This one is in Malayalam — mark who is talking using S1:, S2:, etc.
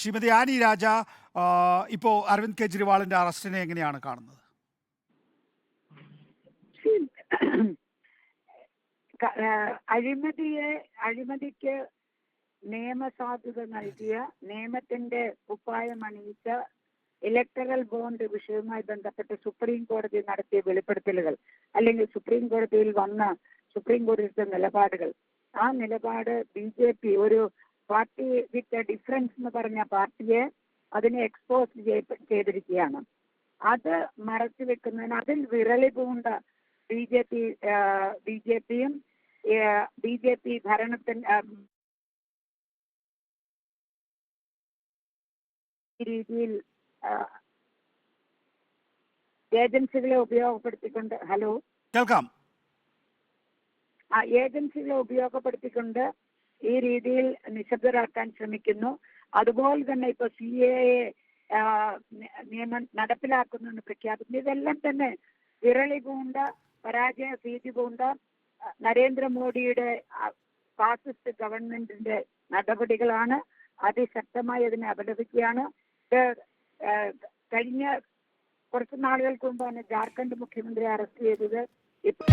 S1: ശ്രീമതി ആനി രാജ ഇപ്പോ അരവിന്ദ് കെജ്രിവാളിന്റെ അറസ്റ്റിനെ എങ്ങനെയാണ് കാണുന്നത്?
S2: അഴിമതിയെ അഴിമതിക്ക് നിയമസാധുത നൽകിയ നിയമത്തിന്റെ കുപ്പായം അണിയിച്ച ഇലക്ടറൽ ബോണ്ട് വിഷയവുമായി ബന്ധപ്പെട്ട് സുപ്രീം കോടതി നടത്തിയ വെളിപ്പെടുത്തലുകൾ അല്ലെങ്കിൽ സുപ്രീം കോടതിയിൽ വന്ന സുപ്രീം കോടതിയുടെ നിലപാടുകൾ ആ നിലപാട് ബി ജെ പി ഒരു പാർട്ടി വിത്ത് ഡിഫറൻസ് എന്ന് പറഞ്ഞ പാർട്ടിയെ അതിനെ എക്സ്പോസ് ചെയ്തിരിക്കുകയാണ്. അത് മറച്ചു വെക്കുന്നതിന് അതിൽ വിരളി പൂണ്ട B J P B J പിയും ബി ജെ പി ഭരണത്തിന് രീതിയിൽ ഏജൻസികളെ ഉപയോഗപ്പെടുത്തിക്കൊണ്ട് ഹലോ?
S1: കേൾക്കാം.
S2: ആ ഏജൻസികളെ ഉപയോഗപ്പെടുത്തിക്കൊണ്ട് ഈ രീതിയിൽ നിശബ്ദരാക്കാൻ ശ്രമിക്കുന്നു. അതുപോലെ തന്നെ ഇപ്പൊ സി എ നിയമം നടപ്പിലാക്കുന്നെന്ന് പ്രഖ്യാപിക്കുന്നു. ഇതെല്ലാം തന്നെ വിരളി പൂണ്ട പരാജയ ഭീതി പൂണ്ട ആ, നരേന്ദ്രമോദിയുടെ ഫാസിസ്റ്റ് ഗവൺമെന്റിന്റെ നടപടികളാണ്. അതിശക്തമായി അതിനെ അപലപിക്കുകയാണ്. കഴിഞ്ഞ കുറച്ച് നാളുകൾക്ക് മുമ്പാണ് ജാർഖണ്ഡ് മുഖ്യമന്ത്രി അറസ്റ്റ് ചെയ്തത് ഇപ്പൊ